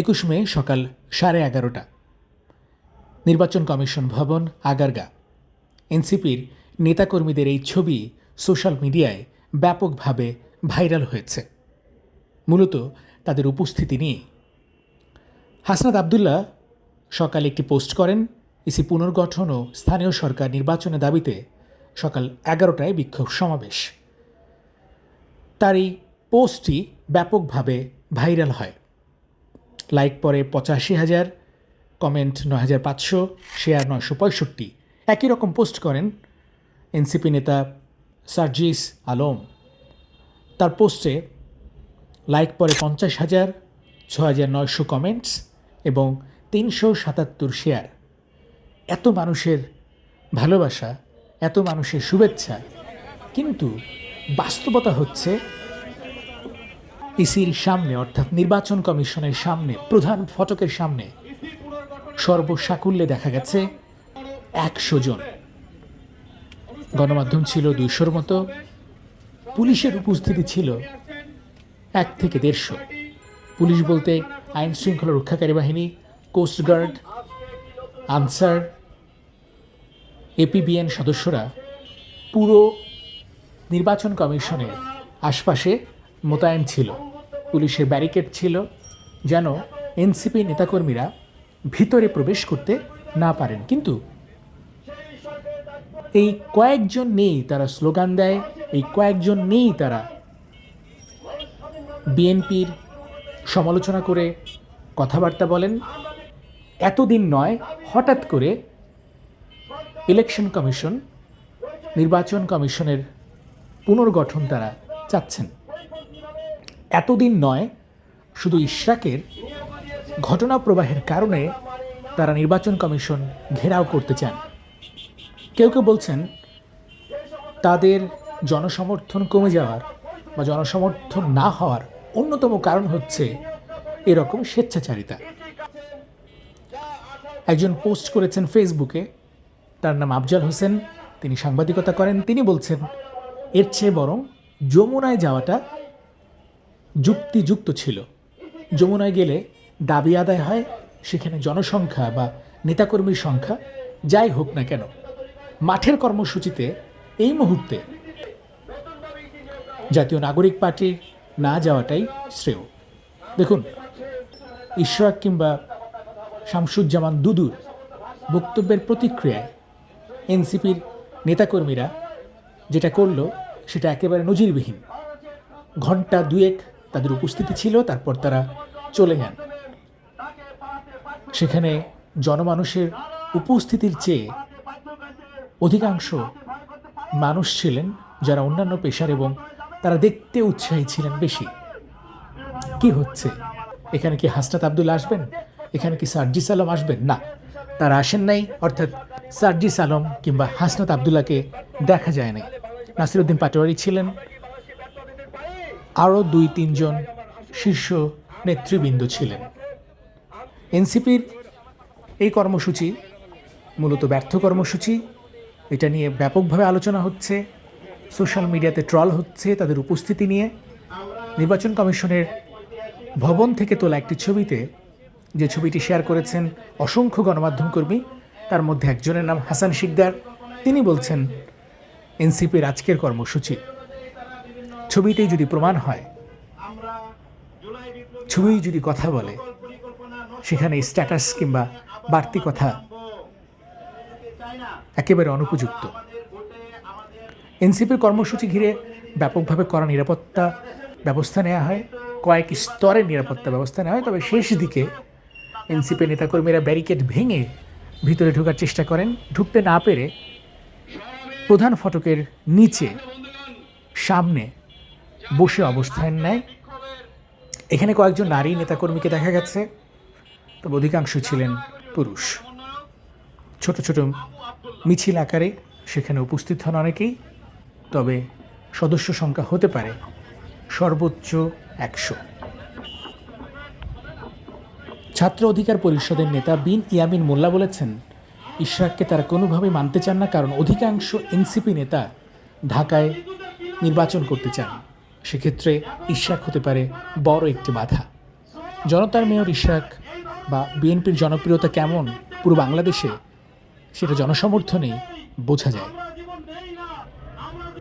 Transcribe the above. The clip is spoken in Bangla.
একুশ মে সকাল সাড়ে এগারোটা। নির্বাচন কমিশন ভবন, আগারগা। এনসিপির নেতাকর্মীদের এই ছবি সোশ্যাল মিডিয়ায় ব্যাপকভাবে ভাইরাল হয়েছে। মূলত তাদের উপস্থিতি নিয়ে হাসনাত আবদুল্লাহ সকালে একটি পোস্ট করেন ইসি পুনর্গঠন ও স্থানীয় সরকার নির্বাচনের দাবিতে সকাল এগারোটায় বিক্ষোভ সমাবেশ। তার এই পোস্টটি ব্যাপকভাবে ভাইরাল হয়। লাইক পরে পঁচাশি হাজার, কমেন্ট নয় হাজার পাঁচশো, শেয়ার নয়শো পঁয়ষট্টি। একই রকম পোস্ট করেন এনসিপি নেতা সার্জিস আলম। তার পোস্টে লাইক পরে পঞ্চাশ হাজার ছ হাজার নয়শো কমেন্টস এবং তিনশো সাতাত্তর শেয়ার। এত মানুষের ভালোবাসা, এত মানুষের শুভেচ্ছা। কিন্তু বাস্তবতা হচ্ছে ইসির সামনে, অর্থাৎ নির্বাচন কমিশনের সামনে, প্রধান ফটকের সামনে সর্বসাকুল্যে দেখা গেছে একশো জন। গণমাধ্যম ছিল দুইশোর মতো, পুলিশের উপস্থিতি ছিল এক থেকে দেড়শো। পুলিশ বলতে আইন শৃঙ্খলা রক্ষাকারী বাহিনী কোস্টগার্ড আনসার, এপিবিএন সদস্যরা পুরো নির্বাচন কমিশনের আশপাশে মোতায়েন ছিল। পুলিশের ব্যারিকেড ছিল যেন এনসিপি নেতাকর্মীরা ভিতরে প্রবেশ করতে না পারেন। কিন্তু এই কয়েকজন নেই তারা স্লোগান দেয়, এই কয়েকজন নেই তারা বিএনপির সমালোচনা করে কথাবার্তা বলেন। এতদিন নয়, হঠাৎ করে ইলেকশন কমিশন, নির্বাচন কমিশনের পুনর্গঠন তারা চাচ্ছেন। এতদিন নয়, শুধু ইশরাকের ঘটনা প্রবাহের কারণে তারা নির্বাচন কমিশন ঘেরাও করতে চান। কেউ কেউ বলছেন, তাদের জনসমর্থন কমে যাওয়ার বা জনসমর্থন না হওয়ার অন্যতম কারণ হচ্ছে এরকম স্বেচ্ছাচারিতা। একজন পোস্ট করেছেন ফেসবুকে, তার নাম আফজাল হোসেন, তিনি সাংবাদিকতা করেন, তিনি বলছেন, এর চেয়ে বরং যমুনায় যাওয়াটা যুক্তিযুক্ত ছিল। যমুনায় গেলে দাবি আদায় হয় সেখানে জনসংখ্যা বা নেতাকর্মীর সংখ্যা যাই হোক না কেন। মাঠের কর্মসূচিতে এই মুহূর্তে জাতীয় নাগরিক পার্টির না যাওয়াটাই শ্রেয়। দেখুন, ইশরাক কিংবা শামসুজ্জামান দুদুর বক্তব্যের প্রতিক্রিয়ায় এনসিপির নেতাকর্মীরা যেটা করল সেটা একেবারে নজিরবিহীন। ঘণ্টা দুয়েক তাদের উপস্থিতি ছিল, তারপর তারা চলে যান। সেখানে জনমানুষের উপস্থিতির চেয়ে অধিকাংশ মানুষ ছিলেন যারা অন্যান্য পেশার এবং তারা দেখতে উৎসাহী ছিলেন বেশি। কি হচ্ছে? এখানে কি হাসনাত আব্দুল আসবেন? এখানে কি সার্জিস আলম আসবেন? না, তারা আসেন নাই, অর্থাৎ সার্জিস আলম কিংবা হাসনাত আবদুল্লাহকে দেখা যায় নাই। নাসিরুদ্দিন পাটোয়ারি ছিলেন আরও দুই তিনজন শীর্ষ নেতৃবৃন্দ ছিলেন। এনসিপির এই কর্মসূচি মূলত ব্যর্থ কর্মসূচি। এটা নিয়ে ব্যাপকভাবে আলোচনা হচ্ছে, সোশ্যাল মিডিয়াতে ট্রল হচ্ছে তাদের উপস্থিতি নিয়ে। নির্বাচন কমিশনের ভবন থেকে তোলা একটি ছবিতে যে ছবিটি শেয়ার করেছেন অসংখ্য গণমাধ্যম কর্মী, তার মধ্যে একজনের নাম হাসান শিকদার। তিনি বলছেন, এনসিপির আজকের কর্মসূচি ছবিতেই যদি প্রমাণ হয় ছবি যদি কথা বলে, সেখানে স্ট্যাটাস কিংবা বাড়তি কথা একেবারে অনুপযুক্ত। এনসিপির কর্মসূচি ঘিরে ব্যাপকভাবে করা নিরাপত্তা ব্যবস্থা নেওয়া হয়, কয়েক স্তরের নিরাপত্তা ব্যবস্থা নেওয়া হয়, তবে শেষ দিকে এনসিপি নেতাকর্মীরা ব্যারিকেড ভেঙে ভিতরে ঢোকার চেষ্টা করেন। ঢুকতে না পেরে প্রধান ফটকের নিচে, সামনে বসে অবস্থান নেয়। এখানে কয়েকজন নারী নেতাকর্মীকে দেখা গেছে, তবে অধিকাংশ ছিলেন পুরুষ। ছোট ছোট মিছিল আকারে সেখানে উপস্থিত হন অনেকেই, তবে সদস্য সংখ্যা হতে পারে সর্বোচ্চ একশো। ছাত্র অধিকার পরিষদের নেতা বিন ইয়ামিন মোল্লা বলেছেন, ইশরাককে তারা কোনোভাবেই মানতে চান না, কারণ অধিকাংশ এনসিপি নেতা ঢাকায় নির্বাচন করতে চান। সেক্ষেত্রে ইশাক হতে পারে বড় একটি বাধা। জনতার মেয়র ইশাক বা বিএনপির জনপ্রিয়তা কেমন পুরো বাংলাদেশে সেটা জনসমর্থনেই বোঝা যায়।